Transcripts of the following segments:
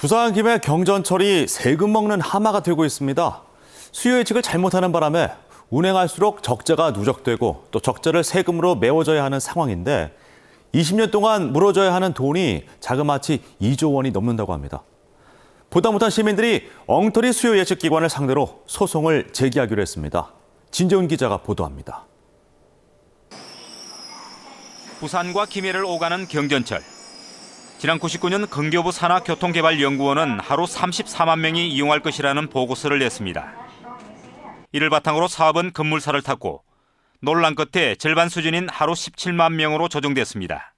부산 김해 경전철이 세금 먹는 하마가 되고 있습니다. 수요 예측을 잘못하는 바람에 운행할수록 적자가 누적되고 또 적자를 세금으로 메워줘야 하는 상황인데 20년 동안 물어줘야 하는 돈이 자그마치 2조 원이 넘는다고 합니다. 보다 못한 시민들이 엉터리 수요 예측 기관을 상대로 소송을 제기하기로 했습니다. 진재훈 기자가 보도합니다. 부산과 김해를 오가는 경전철. 지난 99년 근교부 산하교통개발연구원은 하루 34만 명이 이용할 것이라는 보고서를 냈습니다. 이를 바탕으로 사업은 급물살을 탔고 논란 끝에 절반 수준인 하루 17만 명으로 조정됐습니다.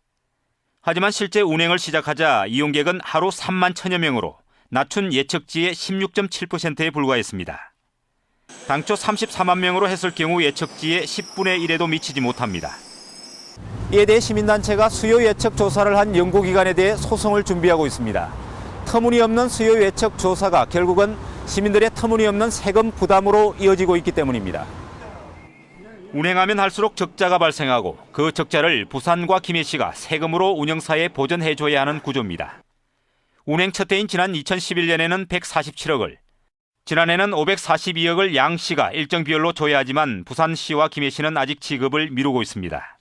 하지만 실제 운행을 시작하자 이용객은 하루 3만 천여 명으로 낮춘 예측치의 16.7%에 불과했습니다. 당초 34만 명으로 했을 경우 예측치의 10분의 1에도 미치지 못합니다. 이에 대해 시민단체가 수요 예측 조사를 한 연구기관에 대해 소송을 준비하고 있습니다. 터무니없는 수요 예측 조사가 결국은 시민들의 터무니없는 세금 부담으로 이어지고 있기 때문입니다. 운행하면 할수록 적자가 발생하고 그 적자를 부산과 김해시가 세금으로 운영사에 보전해줘야 하는 구조입니다. 운행 첫 해인 지난 2011년에는 147억을, 지난해는 542억을 양시가 일정 비율로 줘야 하지만 부산시와 김해시는 아직 지급을 미루고 있습니다.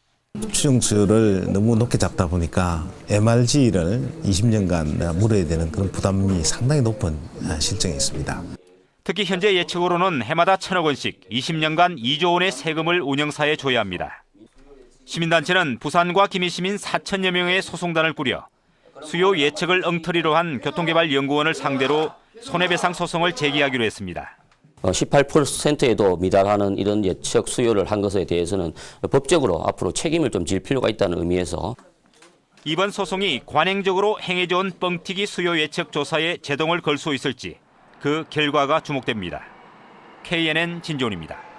추정치를 너무 높게 잡다 보니까 MRG를 20년간 물어야 되는 그런 부담이 상당히 높은 실정이 있습니다. 특히 현재 예측으로는 해마다 천억 원씩 20년간 2조 원의 세금을 운영사에 줘야 합니다. 시민단체는 부산과 김해 시민 4천여 명의 소송단을 꾸려 수요 예측을 엉터리로 한 교통개발연구원을 상대로 손해배상 소송을 제기하기로 했습니다. 어, 18%에도 미달하는 이런 예측 수요를 한 것에 대해서는 법적으로 앞으로 책임을 좀 질 필요가 있다는 의미에서 이번 소송이 관행적으로 행해져온 뻥튀기 수요 예측 조사에 제동을 걸 수 있을지 그 결과가 주목됩니다. KNN 진종입니다.